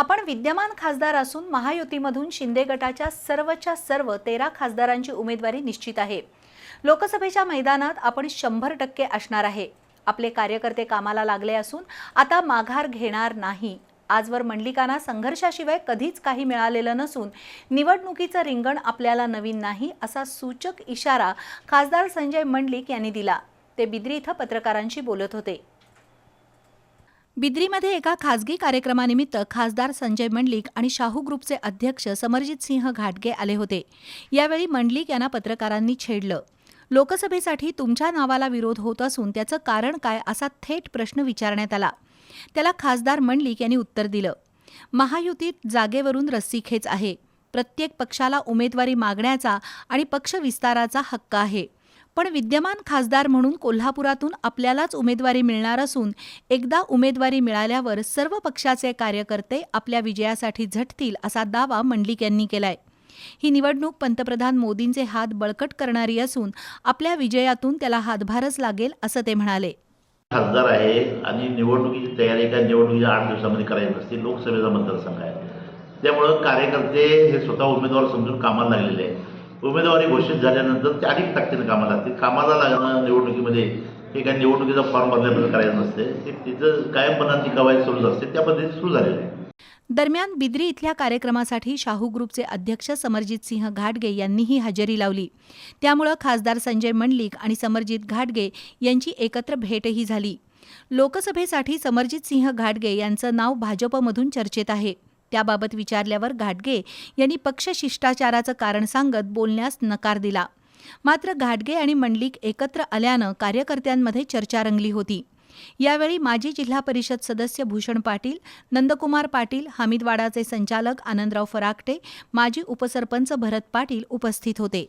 आपण विद्यमान खासदार असून महायुतीमधून शिंदे गटाच्या सर्वच्या सर्व तेरा खासदारांची उमेदवारी निश्चित आहे. लोकसभेच्या मैदानात आपण शंभर टक्के असणार आहे. आपले कार्यकर्ते कामाला लागले असून आता माघार घेणार नाही. आजवर मंडलिकांना संघर्षाशिवाय कधीच काही मिळालेलं नसून निवडणुकीचं रिंगण आपल्याला नवीन नाही असा सूचक इशारा खासदार संजय मंडलिक यांनी दिला. ते बिद्री इथं पत्रकारांशी बोलत होते. बिद्रीमध्ये एका खासगी कार्यक्रमानिमित्त खासदार संजय मंडलिक आणि शाहू ग्रुपचे अध्यक्ष समरजित सिंह घाटगे आले होते. यावेळी मंडलिक यांना पत्रकारांनी छेडलं. लोकसभेसाठी तुमच्या नावाला विरोध होत असून त्याचं कारण काय असा थेट प्रश्न विचारण्यात आला. त्याला खासदार मंडलिक यांनी उत्तर दिलं. महायुतीत जागेवरून रस्सीखेच आहे. प्रत्येक पक्षाला उमेदवारी मागण्याचा आणि पक्ष विस्ताराचा हक्क आहे. पण विद्यमान खासदार म्हणून कोल्हापुरातून आपल्यालाच उमेदवारी मिळणार असून एकदा उमेदवारी मिळाल्यावर सर्व पक्षाचे कार्यकर्ते आपल्या विजयासाठी झटतील असा दावा मंडलिक यांनी केलाय. ही निवडणूक पंतप्रधान मोदींचे हात बळकट करणारी असून आपल्या विजयातून त्याला हातभारच लागेल असं ते म्हणाले. खासदार आहे आणि निवडणुकीची तयारी एका निवडणुकीच्या आठ दिवसामध्ये करायची असते लोकसभेचा मतदारसंघ आहे. त्यामुळं कार्यकर्ते हे स्वतः उमेदवार समजून कामाला लागलेले आहेत. उमेदवारी घोषित झाल्यानंतर ते अधिक ताकदीने कामाला लागतील. कामाला लागणं निवडणुकीमध्ये हे काय निवडणुकीचा फॉर्म भरल्यानंतर करायचं नसते. ते तिथं कायमपणाची कवायत सुरू असते. त्या पद्धतीने सुरू झालेलं आहे. दरम्यान बिद्री इथल्या कार्यक्रमासाठी शाहू ग्रुपचे अध्यक्ष समरजित सिंह घाटगे यांनीही हजेरी लावली. त्यामुळं खासदार संजय मंडलिक आणि समरजित घाटगे यांची एकत्र भेटही झाली. लोकसभेसाठी समरजित सिंह घाटगे यांचं नाव भाजपमधून चर्चेत आहे. त्याबाबत विचारल्यावर घाटगे यांनी पक्षशिष्टाचाराचं कारण सांगत बोलण्यास नकार दिला. मात्र घाटगे आणि मंडलिक एकत्र आल्यानं कार्यकर्त्यांमध्ये चर्चा रंगली होती. यावेळी माजी जिल्हा परिषद सदस्य भूषण पाटील नंदकुमार पाटील हमीदवाडाचे संचालक आनंदराव फराकटे माजी उपसरपंच भरत पाटील उपस्थित होते.